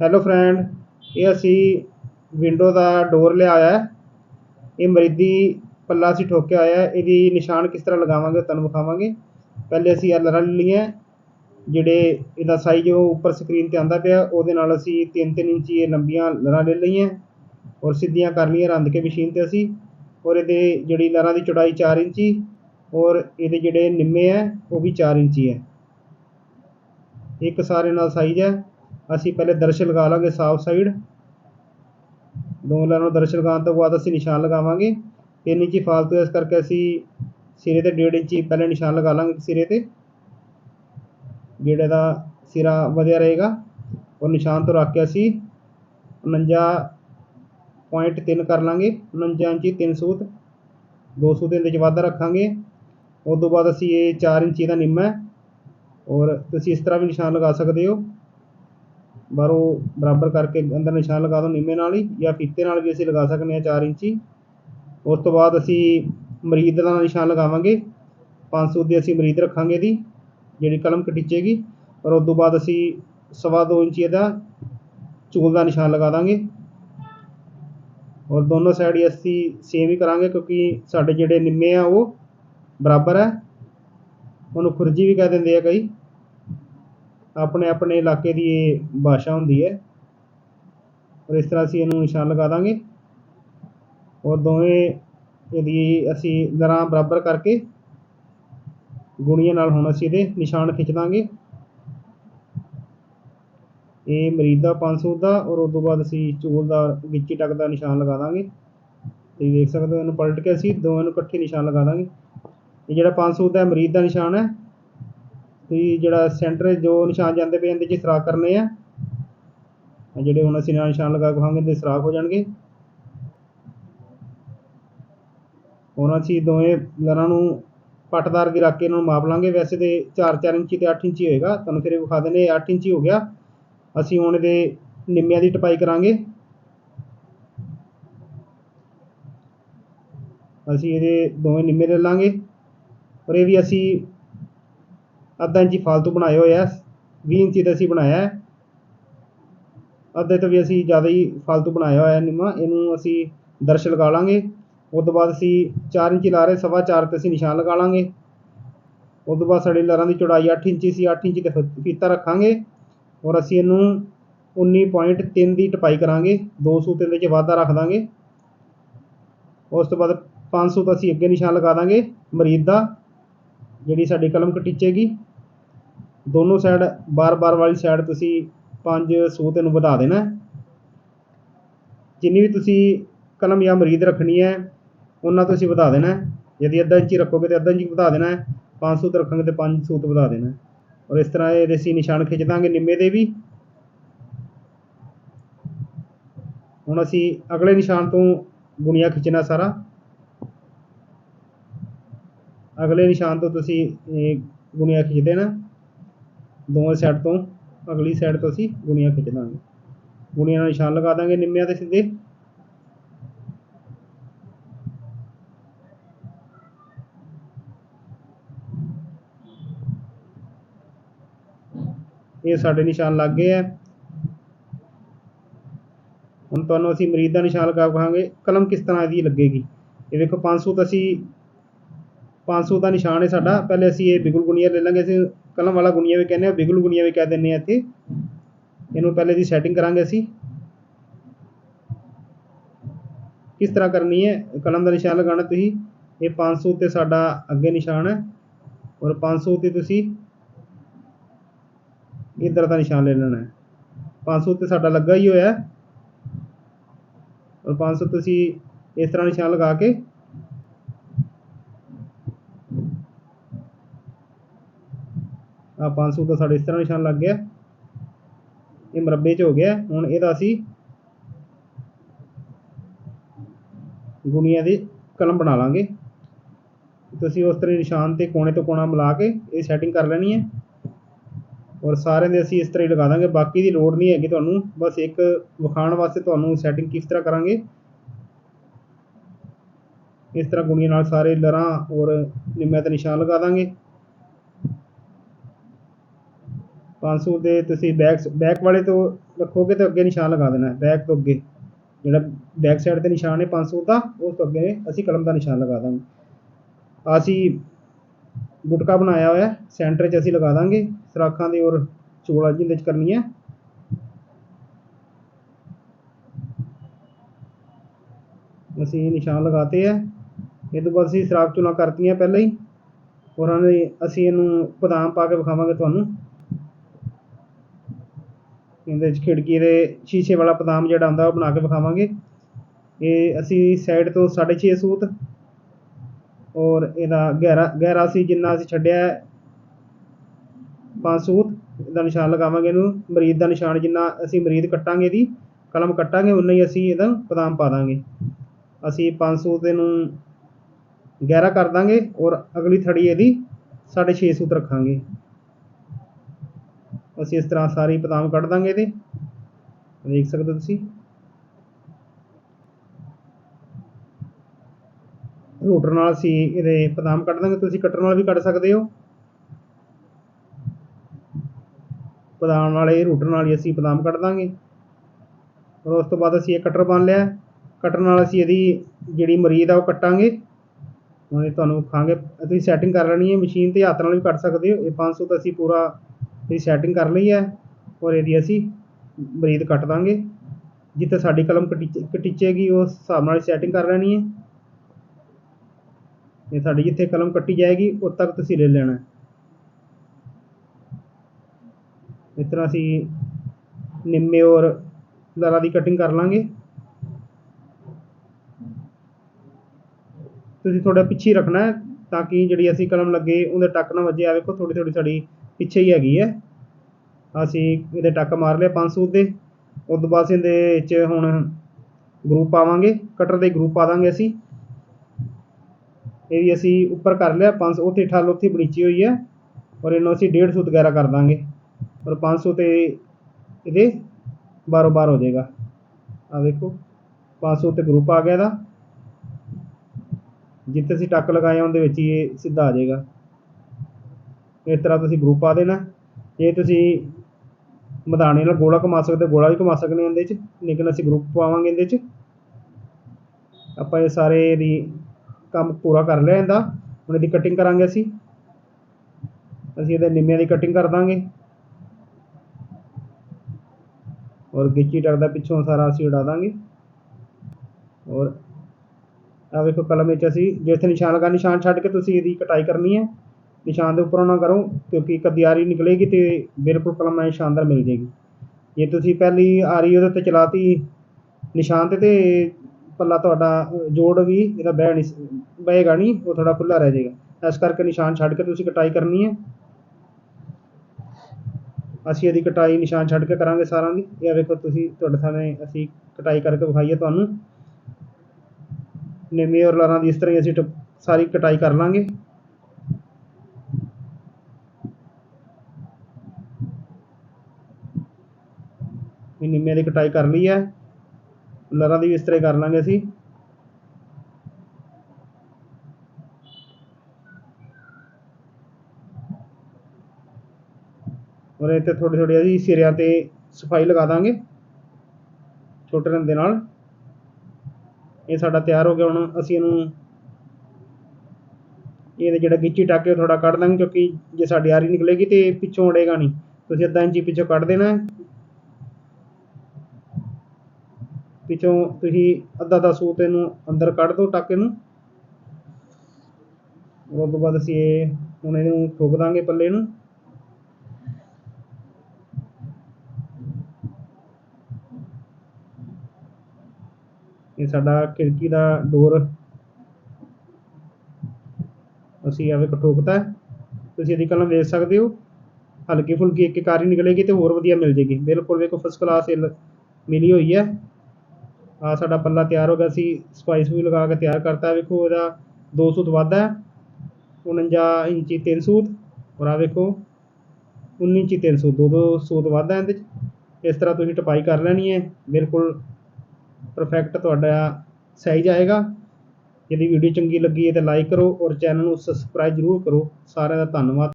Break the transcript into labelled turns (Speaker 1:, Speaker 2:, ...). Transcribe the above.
Speaker 1: Hello friend ਇਹ ਅਸੀਂ window ਦਾ ਡੋਰ ਲਿਆਇਆ ਹੈ। ਇਹ ਮਰੀਦੀ ਪੱਲਾ ਅਸੀਂ ਠੋਕਿਆ ਹੋਇਆ ਇਹਦੀ ਨਿਸ਼ਾਨ ਕਿਸ ਤਰ੍ਹਾਂ ਲਗਾਵਾਂਗੇ ਉਹ ਤੁਹਾਨੂੰ ਵਿਖਾਵਾਂਗੇ। ਪਹਿਲੇ ਅਸੀਂ ਇਹ ਲਰਾਂ ਲੈ ਲਈਆਂ ਜਿਹੜੇ ਇਹਦਾ ਸਾਈਜ਼ ਉਹ ਉੱਪਰ ਸਕਰੀਨ ਤੇ ਆਂਦਾ ਪਿਆ, ਉਹਦੇ ਨਾਲ ਅਸੀਂ 3-3 ਇੰਚੀ ਇਹ ਲੰਬੀਆਂ ਲਰਾਂ ਲੈ ਲਈਆਂ ਔਰ ਸਿੱਧੀਆਂ ਕਰ ਲਈਆਂ ਰੰਦ ਕੇ ਮਸ਼ੀਨ ਤੇ ਅਸੀਂ ਔਰ ਇਹਦੇ ਜਿਹੜੀ ਲਰਾਂ ਦੀ ਚੌੜਾਈ 4 ਇੰਚੀ ਔਰ ਇਹਦੇ ਜਿਹੜੇ ਨਿੰਮੇ ਹੈ, ਉਹ ਵੀ 4 ਇੰਚੀ ਹੈ ਇੱਕ ਸਾਰੇ ਨਾਲ ਸਾਈਜ਼ ਹੈ। ਅਸੀਂ ਪਹਿਲੇ ਦਰਸ਼ ਲਗਾ ਲਾਂਗੇ ਸਾਫ਼ ਸਾਈਡ। ਦੋ ਲਰਾਂ ਨੂੰ ਦਰਸ਼ ਲਗਾਉਣ ਤੋਂ ਬਾਅਦ ਅਸੀਂ ਨਿਸ਼ਾਨ ਲਗਾਵਾਂਗੇ। 3 ਇੰਚੀ ਫਾਲਤੂ, ਇਸ ਕਰਕੇ ਅਸੀਂ ਸਿਰੇ ਤੇ 1.5 ਇੰਚੀ ਪਹਿਲੇ ਨਿਸ਼ਾਨ ਲਗਾ ਲਾਂਗੇ ਸਿਰੇ ਤੇ। ਜਿਹੜੇ ਦਾ ਸਿਰਾ ਵਧਿਆ ਰਹੇਗਾ। ਔਰ ਨਿਸ਼ਾਨ ਤੋਂ ਰੱਖ ਕੇ ਅਸੀਂ 49.3 ਕਰ ਲਾਂਗੇ। 49 ਇੰਚੀ 3 ਸੂਤ 2 ਸੂਤ ਦੇ ਵਿੱਚ ਵਾਧਾ ਰੱਖਾਂਗੇ। ਉਸ ਤੋਂ ਬਾਅਦ ਅਸੀਂ ਇਹ 4 ਇੰਚੀ ਦਾ ਨਿੰਮਾ ਔਰ ਤੁਸੀਂ ਇਸ ਤਰ੍ਹਾਂ ਵੀ ਨਿਸ਼ਾਨ ਲਗਾ ਸਕਦੇ ਹੋ। ਬਾਹਰੋਂ ਬਰਾਬਰ ਕਰਕੇ ਅੰਦਰ ਨਿਸ਼ਾਨ ਲਗਾ ਦਿਉ ਨਿੰਮੇ ਨਾਲ ਹੀ ਜਾਂ ਫੀਤੇ ਨਾਲ ਵੀ ਅਸੀਂ ਲਗਾ ਸਕਦੇ ਹਾਂ ਚਾਰ ਇੰਚੀ। ਉਸ ਤੋਂ ਬਾਅਦ ਅਸੀਂ ਮਰੀਦ ਦਾ ਨਿਸ਼ਾਨ ਲਗਾਵਾਂਗੇ। ਪੰਜ ਸੌ ਦੀ ਅਸੀਂ ਮਰੀਦ ਰੱਖਾਂਗੇ ਇਹਦੀ, ਜਿਹੜੀ ਕਲਮ ਕਟਿਚੇਗੀ। ਔਰ ਉਸ ਤੋਂ ਬਾਅਦ ਅਸੀਂ ਸਵਾ ਦੋ ਇੰਚੀ ਇਹਦਾ ਚੂਲ ਦਾ ਨਿਸ਼ਾਨ ਲਗਾ ਦਾਂਗੇ। ਔਰ ਦੋਨੋਂ ਸਾਈਡ ਹੀ ਅਸੀਂ ਸੇਮ ਹੀ ਕਰਾਂਗੇ ਕਿਉਂਕਿ ਸਾਡੇ ਜਿਹੜੇ ਨਿੰਮੇ ਆ ਉਹ ਬਰਾਬਰ ਹੈ ਉਹਨੂੰ ਖੁਰਜੀ ਵੀ ਕਹਿ ਦਿੰਦੇ ਆ ਕਈ। ਆਪਣੇ ਆਪਣੇ ਇਲਾਕੇ ਦੀ ਇਹ ਭਾਸ਼ਾ ਹੁੰਦੀ ਹੈ। ਔਰ ਇਸ ਤਰ੍ਹਾਂ ਅਸੀਂ ਇਹਨੂੰ ਨਿਸ਼ਾਨ ਲਗਾ ਦਾਂਗੇ। ਔਰ ਦੋਵੇਂ ਇਹਦੀ ਅਸੀਂ ਲਰਾਂ ਬਰਾਬਰ ਕਰਕੇ ਗੁਣੀਆਂ ਨਾਲ ਹੁਣ ਅਸੀਂ ਇਹਦੇ ਨਿਸ਼ਾਨ ਖਿੱਚ ਦਾਂਗੇ। ਇਹ ਮਰੀਜ਼ ਦਾ 500 ਦਾ ਔਰ ਉਸ ਤੋਂ ਬਾਅਦ ਅਸੀਂ ਚੂਲ ਦਾ, ਗਿੱਚੀ ਟੱਕ ਦਾ ਨਿਸ਼ਾਨ ਲਗਾ ਦਾਂਗੇ। ਤੁਸੀਂ ਦੇਖ ਸਕਦੇ ਹੋ ਇਹਨੂੰ ਪਲਟ ਕੇ ਅਸੀਂ ਦੋਵਾਂ ਨੂੰ ਇਕੱਠੇ ਨਿਸ਼ਾਨ ਲਗਾ ਦਾਂਗੇ। ਇਹ ਜਿਹੜਾ 500 ਦਾ ਮਰੀਜ਼ ਦਾ ਨਿਸ਼ਾਨ ਹੈ ਤੁਸੀਂ ਜਿਹੜਾ ਸੈਂਟਰ ਜੋ ਨਿਸ਼ਾਨ ਜਾਂਦੇ ਪਏ ਇਹਦੇ 'ਚ ਸਰਾਖ ਕਰਨੇ ਆ। ਜਿਹੜੇ ਹੁਣ ਅਸੀਂ ਨਿਸ਼ਾਨ ਲਗਾ ਕੇ ਖਾਂਗੇ ਤੇ ਸਰਾਖ ਹੋ ਜਾਣਗੇ। ਹੁਣ ਅਸੀਂ ਦੋਵੇਂ ਲਰਾਂ ਨੂੰ ਪੱਟਦਾਰ ਗਿਰਾ ਕੇ ਇਹਨਾਂ ਨੂੰ ਮਾਪ ਲਾਂਗੇ। ਵੈਸੇ ਤੇ 4-4 ਇੰਚੀ ਤੇ 8 ਇੰਚੀ ਹੋਏਗਾ। ਤੁਹਾਨੂੰ ਫਿਰ ਵਿਖਾ ਦਿੰਦੇ 8 ਇੰਚੀ ਹੋ ਗਿਆ। ਅਸੀਂ ਹੁਣ ਇਹਦੇ ਨਿੰਮਿਆਂ ਦੀ ਟਪਾਈ ਕਰਾਂਗੇ। ਅਸੀਂ ਇਹਦੇ ਦੋਵੇਂ ਨਿੰਮੇ ਲੈ ਲਾਂਗੇ। ਔਰ ਇਹ ਵੀ ਅਸੀਂ ਅੱਧਾ ਇੰਚੀ ਫਾਲਤੂ ਬਣਾਏ ਹੋਏ ਆ 20 ਇੰਚੀ ਦਾ ਅਸੀਂ ਬਣਾਇਆ ਹੈ। ਅੱਧੇ ਤੋਂ ਵੀ ਅਸੀਂ ਜ਼ਿਆਦਾ ਹੀ ਫਾਲਤੂ ਬਣਾਇਆ ਹੋਇਆ ਨਿੰਮਾ, ਇਹਨੂੰ ਅਸੀਂ ਦਰਸ਼ ਲਗਾ ਲਾਂਗੇ। ਉਸ ਤੋਂ ਬਾਅਦ ਅਸੀਂ 4 ਇੰਚੀ ਲਾ ਰਹੇ, ਸਵਾ 4 ਤੇ ਅਸੀਂ ਨਿਸ਼ਾਨ ਲਗਾ ਲਾਂਗੇ। ਉਸ ਤੋਂ ਬਾਅਦ ਸਾਡੀ ਲਰਾਂ ਦੀ ਚੌੜਾਈ 8 ਇੰਚੀ ਸੀ 8 ਇੰਚੀ ਤੇ ਫੀਤਾ ਰੱਖਾਂਗੇ। ਔਰ ਅਸੀਂ ਇਹਨੂੰ 19.3 ਦੀ ਟਪਾਈ ਕਰਾਂਗੇ। 200 ਤੇ ਇਹਦੇ 'ਚ ਵਾਧਾ ਰੱਖ ਦਾਂਗੇ। ਉਸ ਤੋਂ ਬਾਅਦ 500 ਤਾਂ ਅਸੀਂ ਅੱਗੇ ਨਿਸ਼ਾਨ ਲਗਾ ਦਾਂਗੇ, ਮਰੀਦ ਦਾ। ਜਿਹੜੀ ਸਾਡੀ ਕਲਮ ਕਟੀਚੇਗੀ ਦੋਨੋਂ ਸਾਈਡ ਬਾਰ-ਬਾਰ ਵਾਲੀ ਸਾਈਡ ਤੁਸੀਂ 5 ਸੂਤ ਇਹਨੂੰ ਵਧਾ ਦੇਣਾ ਜਿੰਨੀ ਵੀ ਤੁਸੀਂ ਕਲਮ ਜਾਂ ਮਰੀਦ ਰੱਖਣੀ ਹੈ, ਉਹਨਾਂ ਤੁਸੀਂ ਵਧਾ ਦੇਣਾ ਜੇ ਅੱਧਾ ਇੰਚ ਰੱਖੋਗੇ ਤੇ ਅੱਧਾ ਇੰਚ ਵਧਾ ਦੇਣਾ ਹੈ 5 ਸੂਤ ਰੱਖੋਗੇ ਤੇ 5 ਸੂਤ ਵਧਾ ਦੇਣਾ ਔਰ ਇਸ ਤਰ੍ਹਾਂ ਇਹਦੇ ਅਸੀਂ ਨਿਸ਼ਾਨ ਖਿੱਚ ਦਾਂਗੇ ਨਿੰਮੇ ਦੇ ਵੀ। ਹੁਣ ਅਸੀਂ ਅਗਲੇ ਨਿਸ਼ਾਨ ਤੋਂ ਗੁਣੀਆਂ ਖਿੱਚਣਾ ਸਾਰਾ। ਅਗਲੇ ਨਿਸ਼ਾਨ ਤੋਂ ਤੁਸੀਂ ਇਹ ਗੁਣੀਆਂ ਖਿੱਚ ਦੇਣਾ। ਦੋਵੇਂ ਸਾਈਡ ਤੋਂ ਅਗਲੀ ਸਾਈਡ ਤੋਂ ਅਸੀਂ ਗੁਣੀਆਂ ਖਿੱਚ ਦਾਂਗੇ। ਗੁਣੀਆਂ ਨਾਲ ਨਿਸ਼ਾਨ ਲਗਾ ਦਾਂਗੇ ਨਿੰਮਿਆਂ ਦੇ ਸਿੱਧੇ। ਇਹ ਸਾਡੇ ਨਿਸ਼ਾਨ ਲੱਗ ਗਏ ਆ। ਹੁਣ ਤੁਹਾਨੂੰ ਅਸੀਂ ਮਰੀਦ ਦਾ ਨਿਸ਼ਾਨ ਲਗਾ ਕਹਾਂਗੇ। ਕਲਮ ਕਿਸ ਤਰ੍ਹਾਂ ਦੀ ਲੱਗੇਗੀ? ਇਹ ਵੇਖੋ 500 ਤਾਂ ਅਸੀਂ 500 ਦਾ ਨਿਸ਼ਾਨ ਹੈ ਸਾਡਾ। ਪਹਿਲੇ ਅਸੀਂ ਇਹ ਬਿਗਲ ਗੁਣੀਆ ਲੈ ਲਾਂਗੇ, ਅਸੀਂ ਕਲਮ ਵਾਲਾ ਗੁਣੀਆ ਵੀ ਕਹਿੰਦੇ ਆ ਬਿਗਲ ਗੁਣੀਆ ਵੀ ਕਹਿ ਦਿੰਦੇ ਆ ਇੱਥੇ। ਇਹਨੂੰ ਪਹਿਲੇ ਦੀ ਸੈਟਿੰਗ ਕਰਾਂਗੇ ਅਸੀਂ। ਕਿਸ ਤਰ੍ਹਾਂ ਕਰਨੀ ਹੈ? ਕਲਮ ਦਾ ਨਿਸ਼ਾਨ ਲਗਾਉਣਾ ਤੁਸੀਂ। ਇਹ 500 ਤੇ ਸਾਡਾ ਅੱਗੇ ਨਿਸ਼ਾਨ ਹੈ। ਔਰ 500 ਤੇ ਤੁਸੀਂ ਇੱਧਰ ਦਾ ਨਿਸ਼ਾਨ ਲੈ ਲੈਣਾ ਹੈ। 500 ਤੇ ਸਾਡਾ ਲੱਗਾ ਹੀ ਹੋਇਆ ਔਰ 500 ਤੁਸੀਂ ਇਸ ਤਰ੍ਹਾਂ ਨਿਸ਼ਾਨ ਲਗਾ ਕੇ ਆ 500 ਦਾ ਸਾਡੇ ਇਸ ਤਰ੍ਹਾਂ ਨਿਸ਼ਾਨ ਲੱਗ ਗਿਆ। ਇਹ ਮਰਬੇ 'ਚ ਹੋ ਗਿਆ। ਹੁਣ ਇਹਦਾ ਅਸੀਂ ਗੁਣੀਆਂ ਦੀ ਕਲਮ ਬਣਾ ਲਾਂਗੇ। ਤੁਸੀਂ ਉਸ ਤਰ੍ਹਾਂ ਨਿਸ਼ਾਨ ਤੇ ਕੋਨੇ ਤੋਂ ਕੋਨਾ ਮਿਲਾ ਕੇ ਇਹ ਸੈਟਿੰਗ ਕਰ ਲੈਣੀ ਹੈ। ਔਰ ਸਾਰਿਆਂ ਦੇ ਅਸੀਂ ਇਸ ਤਰ੍ਹਾਂ ਹੀ ਲਗਾ ਦਾਂਗੇ। ਬਾਕੀ ਦੀ ਲੋੜ ਨਹੀਂ ਹੈਗੀ ਤੁਹਾਨੂੰ। ਬਸ ਇੱਕ ਵਿਖਾਉਣ ਵਾਸਤੇ ਤੁਹਾਨੂੰ ਸੈਟਿੰਗ ਕਿਸ ਤਰ੍ਹਾਂ ਕਰਾਂਗੇ। ਇਸ ਤਰ੍ਹਾਂ ਗੁਣੀਆਂ ਨਾਲ ਸਾਰੇ ਲਰਾਂ ਔਰ ਨਿੰਮਿਆਂ ਤੇ ਨਿਸ਼ਾਨ ਲਗਾ ਦਾਂਗੇ। ਪੰਜ ਸੂਤ ਦੇ ਤੁਸੀਂ ਬੈਕ ਬੈਕ ਵਾਲੇ ਤੋਂ ਰੱਖੋਗੇ ਤਾਂ ਅੱਗੇ ਨਿਸ਼ਾਨ ਲਗਾ ਦੇਣਾ ਬੈਕ ਤੋਂ ਅੱਗੇ। ਜਿਹੜਾ ਬੈਕ ਸਾਈਡ ਤੇ ਨਿਸ਼ਾਨ ਹੈ ਪੰਜ ਸੂਤ ਦਾ, ਉਸ ਤੋਂ ਅੱਗੇ ਅਸੀਂ ਕਲਮ ਦਾ ਨਿਸ਼ਾਨ ਲਗਾ ਦਾਂਗੇ। ਅਸੀਂ ਗੁਟਕਾ ਬਣਾਇਆ ਹੋਇਆ ਸੈਂਟਰ 'ਚ ਅਸੀਂ ਲਗਾ ਦਾਂਗੇ। ਸਰਾਖਾਂ ਦੀ ਔਰ ਚੋਲਾ ਜਿਹਦੇ 'ਚ ਕਰਨੀ ਹੈ। ਅਸੀਂ ਨਿਸ਼ਾਨ ਲਗਾਤੇ ਹੈ। ਇਹ ਤੋਂ ਬਾਅਦ ਅਸੀਂ ਸਰਾਖ ਚੋਲਾ ਕਰਤੀਆਂ ਪਹਿਲਾਂ ਹੀ। ਔਰ ਉਹਨੇ ਅਸੀਂ ਇਹਨੂੰ ਬਦਾਮ ਪਾ ਕੇ ਵਿਖਾਵਾਂਗੇ ਤੁਹਾਨੂੰ। ਇਹਦੇ 'ਚ ਖਿੜਕੀ ਦੇ ਸ਼ੀਸ਼ੇ ਵਾਲਾ ਬਦਾਮ ਜਿਹੜਾ ਹੁੰਦਾ ਉਹ ਬਣਾ ਕੇ ਵਿਖਾਵਾਂਗੇ। ਇਹ ਅਸੀਂ ਸਾਈਡ ਤੋਂ 6.5 ਸੂਤ ਔਰ ਇਹਦਾ ਗਹਿਰਾ ਗਹਿਰਾ ਅਸੀਂ ਜਿੰਨਾ ਅਸੀਂ ਛੱਡਿਆ ਹੈ, ਪੰਜ ਸੂਤ ਦਾ ਨਿਸ਼ਾਨ ਲਗਾਵਾਂਗੇ ਇਹਨੂੰ। ਮਰੀਦ ਦਾ ਨਿਸ਼ਾਨ ਜਿੰਨਾ ਅਸੀਂ ਮਰੀਦ ਕੱਟਾਂਗੇ ਇਹਦੀ, ਕਲਮ ਕੱਟਾਂਗੇ, ਉਨਾ ਹੀ ਅਸੀਂ ਇਹਦਾ ਬਦਾਮ ਪਾ ਦਾਂਗੇ। ਅਸੀਂ ਪੰਜ ਸੂਤ ਇਹਨੂੰ ਗਹਿਰਾ ਕਰ ਦਾਂਗੇ ਔਰ ਅਗਲੀ ਥੜੀ ਇਹਦੀ 6.5 ਸੂਤ ਰੱਖਾਂਗੇ। ਅਸੀਂ ਇਸ ਤਰ੍ਹਾਂ ਸਾਰੀ ਬਦਾਮ ਕੱਢ ਦਾਂਗੇ ਇਹਦੇ। ਦੇਖ ਸਕਦੇ ਤੁਸੀਂ। ਰੂਟਰ ਨਾਲ ਅਸੀਂ ਇਹਦੇ ਬਦਾਮ ਕੱਢ ਦਾਂਗੇ। ਤੁਸੀਂ ਕਟਰ ਨਾਲ ਵੀ ਕੱਢ ਸਕਦੇ ਹੋ। ਬਦਾਮ ਵਾਲੇ ਰੂਟਰ ਨਾਲ ਹੀ ਅਸੀਂ ਬਦਾਮ ਕੱਢ ਦਾਂਗੇ। ਔਰ ਉਸ ਤੋਂ ਬਾਅਦ ਅਸੀਂ ਇਹ ਕਟਰ ਬਣ ਲਿਆ। ਕਟਰ ਨਾਲ ਅਸੀਂ ਇਹਦੀ ਜਿਹੜੀ ਮਰੀਦ ਆ ਉਹ ਕੱਟਾਂਗੇ। ਹੁਣ ਇਹ ਤੁਹਾਨੂੰ ਖਾਂਗੇ ਤੁਸੀਂ ਸੈਟਿੰਗ ਕਰ ਲੈਣੀ ਹੈ। ਮਸ਼ੀਨ ਤੇ ਹੱਥ ਨਾਲ ਵੀ ਕੱਟ ਸਕਦੇ ਹੋ। ਇਹ 500 ਤਾਂ ਅਸੀਂ ਪੂਰਾ ਇਹਦੀ ਸੈਟਿੰਗ ਕਰ ਲਈ ਹੈ ਔਰ ਇਹਦੀ ਅਸੀਂ ਬਰੀਦ ਕੱਟ ਦਾਂਗੇ। ਜਿੱਥੇ ਸਾਡੀ ਕਲਮ ਕਟਿਚ ਕਟਿਚੇਗੀ, ਉਸ ਹਿਸਾਬ ਨਾਲ ਸੈਟਿੰਗ ਕਰ ਲੈਣੀ ਹੈ। ਇਹ ਸਾਡੀ ਜਿੱਥੇ ਕਲਮ ਕੱਟੀ ਜਾਏਗੀ ਉਦ ਤੱਕ ਤੁਸੀਂ ਲੈ ਲੈਣਾ ਇਸ ਤਰ੍ਹਾਂ ਅਸੀਂ ਨਿੰਮੇ ਔਰ ਲਰਾ ਦੀ ਕਟਿੰਗ ਕਰ ਲਾਂਗੇ। ਤੁਸੀਂ ਥੋੜਾ ਪਿੱਛੇ ਰੱਖਣਾ ਤਾਂ ਕਿ ਜਿਹੜੀ ਅਸੀਂ ਕਲਮ ਲੱਗੇ, ਉਹਦੇ ਟੱਕ ਨਾ ਵੱਜੇ। ਆ ਵੇਖੋ ਥੋੜੀ ਥੋੜੀ ਸਾਡੀ ਪਿੱਛੇ ਹੀ ਹੈਗੀ ਹੈ। ਅਸੀਂ ਇਹਦੇ ਟੱਕ ਮਾਰ ਲਿਆ ਪੰਜ ਸੂਤ ਦੇ। ਉਸ ਤੋਂ ਬਾਅਦ ਇਹਦੇ 'ਚ ਹੁਣ ਗਰੂਪ ਪਾਵਾਂਗੇ। ਕਟਰ ਦੇ ਗਰੂਪ ਪਾ ਦਾਂਗੇ ਅਸੀਂ। ਇਹ ਵੀ ਅਸੀਂ ਉੱਪਰ ਕਰ ਲਿਆ। 500 ਉੱਥੇ ਠੱਲ ਉੱਥੇ ਬਣੀਚੀ ਹੋਈ ਹੈ ਔਰ ਇਹਨੂੰ ਅਸੀਂ 1.5 ਸੂਤ ਗੈਰਾ ਕਰ ਦਾਂਗੇ। ਔਰ 500 ਤੇ ਇਹਦੇ ਬਾਰੋ ਬਾਰ ਹੋ ਜਾਏਗਾ। ਆ ਦੇਖੋ 500 ਤੇ ਗਰੁੱਪ ਆ ਗਿਆ ਇਹਦਾ। ਜਿੱਥੇ ਅਸੀਂ ਟੱਕ ਲਗਾਏ ਆ, ਉਹਦੇ ਵਿੱਚ ਹੀ ਇਹ ਸਿੱਧਾ ਆ ਜਾਏਗਾ। ਇਸ ਤਰ੍ਹਾਂ ਤੁਸੀਂ ਗਰੁੱਪ ਪਾ ਦੇਣਾ। ਜੇ ਤੁਸੀਂ ਮਧਾਣੇ ਨਾਲ ਗੋਲਾ ਕਮਾ ਸਕਦੇ ਹੋ, ਗੋਲਾ ਵੀ ਕਮਾ ਸਕਦੇ ਇਹਦੇ 'ਚ। ਲੇਕਿਨ ਅਸੀਂ ਗਰੁੱਪ ਪਾਵਾਂਗੇ ਇਹਦੇ 'ਚ। ਆਪਾਂ ਇਹ ਸਾਰੇ ਇਹਦੀ ਕੰਮ ਪੂਰਾ ਕਰ ਲਿਆ ਇਹਦਾ। ਹੁਣ ਇਹਦੀ ਕਟਿੰਗ ਕਰਾਂਗੇ ਅਸੀਂ। ਅਸੀਂ ਇਹਦੇ ਨਿੰਮਿਆਂ ਦੀ ਕਟਿੰਗ ਕਰ ਦਾਂਗੇ। ਔਰ ਗਿੱਚੀ ਟਕ ਦਾ ਪਿੱਛੋਂ ਸਾਰਾ ਅਸੀਂ ਉਡਾ ਦਾਂਗੇ। ਔਰ ਆ ਵੇਖੋ ਕਲਮ ਵਿੱਚ ਅਸੀਂ ਜਿੱਥੇ ਨਿਸ਼ਾਨ ਲਗਾ ਨਿਸ਼ਾਨ ਛੱਡ ਕੇ ਤੁਸੀਂ ਇਹਦੀ ਕਟਾਈ ਕਰਨੀ ਹੈ। ਨਿਸ਼ਾਨ ਦੇ ਉੱਪਰੋਂ ਨਾ ਕਰੋ, ਕਿਉਂਕਿ ਇੱਕ ਦਿਆਰੀ ਨਿਕਲੇਗੀ ਤੇ ਬਿਲਕੁਲ ਕਲਮ ਸ਼ਾਨਦਾਰ ਮਿਲ ਜੇਗੀ ਜੇ ਤੁਸੀਂ ਪਹਿਲੀ ਆਰੀ ਉਹਦੇ ਤੇ ਚਲਾਤੀ ਨਿਸ਼ਾਨ ਤੇ ਤੇ ਪੱਲਾ ਤੁਹਾਡਾ ਜੋੜ ਵੀ ਇਹਦਾ ਬਹਿ ਨਹੀਂ ਬਹੇਗਾ ਨਹੀਂ, ਉਹ ਥੋੜਾ ਖੁੱਲਾ ਰਹਿ ਜਾਏਗਾ। ਇਸ ਕਰਕੇ ਨਿਸ਼ਾਨ ਛੱਡ ਕੇ ਤੁਸੀਂ ਕਟਾਈ ਕਰਨੀ ਹੈ। ਅਸੀਂ ਇਹਦੀ ਕਟਾਈ ਨਿਸ਼ਾਨ ਛੱਡ ਕੇ ਕਰਾਂਗੇ ਸਾਰਿਆਂ ਦੀ। ਇਹ ਵੇਖੋ ਤੁਸੀਂ, ਤੁਹਾਡੇ ਸਾਹਮਣੇ ਅਸੀਂ ਕਟਾਈ ਕਰਕੇ ਵਿਖਾਈਏ ਤੁਹਾਨੂੰ। ਨਿੰਮੇ ਔਰ ਲਾਰਾਂ ਦੀ ਇਸ ਤਰ੍ਹਾਂ ਹੀ ਅਸੀਂ ਟ- ਸਾਰੀ ਕਟਾਈ ਕਰ ਲਾਂਗੇ। ਇਹ ਨਿੰਮੇ ਦੀ ਕਟਾਈ ਕਰ ਲਈ ਹੈ। ਲਰਾਂ ਦੀ ਵੀ ਇਸ ਤਰ੍ਹਾਂ ਕਰ ਲਾਂਗੇ ਅਸੀਂ। ਔਰ ਇਹ ਤੇ ਥੋੜੀ ਥੋੜੀ ਅਸੀਂ ਸਿਰਿਆਂ ਤੇ ਸਫ਼ਾਈ ਲਗਾ ਦਾਂਗੇ। ਛੋਟੇ ਰੰਦੇ ਨਾਲ। ਇਹ ਸਾਡਾ ਤਿਆਰ ਹੋ ਗਿਆ। ਹੁਣ ਅਸੀਂ ਇਹਨੂੰ ਇਹਦੇ ਜਿਹੜਾ ਗਿੱਚੀ ਟੱਕ ਉਹ ਥੋੜਾ ਕੱਢ ਦਾਂਗੇ ਕਿਉਂਕਿ ਜੇ ਸਾਡੀ ਆਰੀ ਨਿਕਲੇਗੀ ਤੇ ਪਿੱਛੋਂ ਉੜੇਗਾ ਨਹੀਂ। ਤੁਸੀਂ ਅੱਧਾ ਇੰਚੀ ਪਿੱਛੋਂ ਕੱਢ ਦੇਣਾ ਹੈ ਪਿੱਛੋਂ ਤੁਸੀਂ ਅੱਧਾ ਅੱਧਾ ਸੂਤ ਇਹਨੂੰ ਅੰਦਰ ਕੱਢ ਦਿਓ ਟਾਕੇ ਨੂੰ ਉਸ ਤੋਂ ਬਾਅਦ ਅਸੀਂ ਇਹ ਹੁਣ ਇਹਨੂੰ ਠੋਕ ਦਾਂਗੇ ਪੱਲੇ ਨੂੰ। ਇਹ ਸਾਡਾ ਖਿੜਕੀ ਦਾ ਡੋਰ ਅਸੀਂ ਐਵੇਂ ਠੋਕਤਾ ਤੁਸੀਂ ਇਹਦੀ ਕਲਮ ਵੇਚ ਸਕਦੇ ਹੋ। ਹਲਕੀ ਫੁਲਕੀ ਇੱਕ ਇੱਕ ਆਰੀ ਨਿਕਲੇਗੀ ਤੇ ਹੋਰ ਵਧੀਆ ਮਿਲ ਜੇਗੀ। ਬਿਲਕੁਲ ਵੇਖੋ ਫਸਟ ਕਲਾਸ ਮਿਲੀ ਹੋਈ ਹੈ। ਆ ਸਾਡਾ ਪੱਲਾ ਤਿਆਰ ਹੋ ਗਿਆ ਸੀ ਸਪਾਈਸ ਵੀ ਲਗਾ ਕੇ ਤਿਆਰ ਕਰਤਾ, ਵੇਖੋ ਇਹਦਾ 2 ਸੂਤ ਵੱਧ ਹੈ 49 ਇੰਚੀ 3 ਸੂਤ, ਔਰ ਆ ਵੇਖੋ 19 ਇੰਚੀ 3 ਸੂਤ, ਦੋ ਦੋ ਸੂਤ ਵੱਧ ਹੈ ਇਹਦੇ 'ਚ। ਇਸ ਤਰ੍ਹਾਂ ਤੁਸੀਂ ਟਪਾਈ ਕਰ ਲੈਣੀ ਹੈ, ਬਿਲਕੁਲ ਪਰਫੈਕਟ ਤੁਹਾਡਾ ਸਾਈਜ਼ ਆਏਗਾ। ਜਿਹਦੀ ਵੀਡੀਓ ਚੰਗੀ ਲੱਗੀ ਹੈ ਤਾਂ ਲਾਈਕ ਕਰੋ, ਔਰ ਚੈਨਲ ਨੂੰ ਸਬਸਕ੍ਰਾਈਬ ਜ਼ਰੂਰ ਕਰੋ। ਸਾਰਿਆਂ ਦਾ ਧੰਨਵਾਦ।